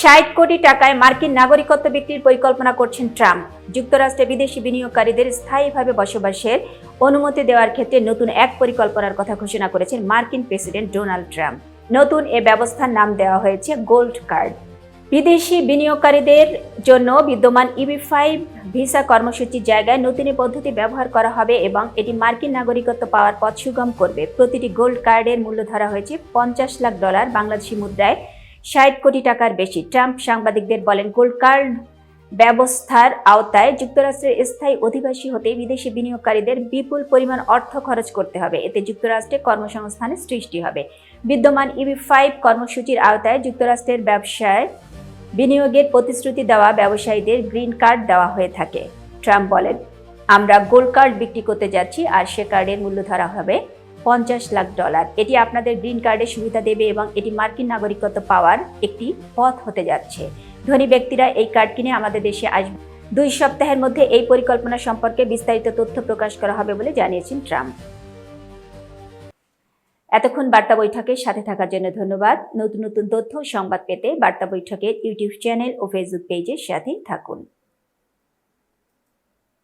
ষাট কোটি টাকায় মার্কিন নাগরিকত্ব বিক্রির পরিকল্পনা করছেন ট্রাম্প। যুক্তরাষ্ট্রে বিদেশি বিনিয়োগকারীদের স্থায়ীভাবে বসবাসের অনুমতি দেওয়ার ক্ষেত্রে নতুন এক পরিকল্পনার কথা ঘোষণা করেছেন মার্কিন প্রেসিডেন্ট ডোনাল্ড ট্রাম্প। নতুন এ ব্যবস্থার নাম দেওয়া হয়েছে গোল্ড কার্ড। বিদেশি বিনিয়োগকারীদের জন্য বিদ্যমান ইবি ফাইভ ভিসা কর্মসূচির জায়গায় নতুন পদ্ধতি ব্যবহার করা হবে এবং এটি মার্কিন নাগরিকত্ব পাওয়ার পথ সুগম করবে। প্রতিটি গোল্ড কার্ডের মূল্য ধরা হয়েছে পঞ্চাশ লাখ ডলার বাংলাদেশি মুদ্রায় ষাট কোটি টাকার বেশি। ট্রাম্প সাংবাদিকদের বলেন, গোল্ড কার্ড ব্যবস্থার আওতায় যুক্তরাষ্ট্রের স্থায়ী অধিবাসী হতে বিদেশি বিনিয়োগকারীদের বিপুল পরিমাণ অর্থ খরচ করতে হবে। এতে যুক্তরাষ্ট্রে কর্মসংস্থানের সৃষ্টি হবে। বিদ্যমান ইবি ফাইভ কর্মসূচির আওতায় যুক্তরাষ্ট্রের ব্যবসায় বিনিয়োগের প্রতিশ্রুতি দেওয়া ব্যবসায়ীদের গ্রিন কার্ড দেওয়া হয়ে থাকে। ট্রাম্প বলেন, আমরা গোল্ড কার্ড বিক্রি করতে যাচ্ছি আর সে কার্ডের মূল্য ধরা হবে পঞ্চাশ লাখ ডলার। এটি আপনাদের গ্রিন কার্ডের সুবিধা দেবে এবং এটি মার্কিন নাগরিকত্ব পাওয়ার একটি পথ হতে যাচ্ছে। ধনী ব্যক্তিরা এই কার্ড কিনে আমাদের দেশে আসবে। দুই সপ্তাহের মধ্যে এই পরিকল্পনা সম্পর্কে বিস্তারিত তথ্য প্রকাশ করা হবে বলে জানিয়েছেন ট্রাম্প। এতক্ষণ বার্তা বৈঠকের সাথে থাকার জন্য ধন্যবাদ। নতুন নতুন তথ্য সংবাদ পেতে বার্তা বৈঠকের ইউটিউব চ্যানেল ও ফেসবুক পেজের সাথেই থাকুন।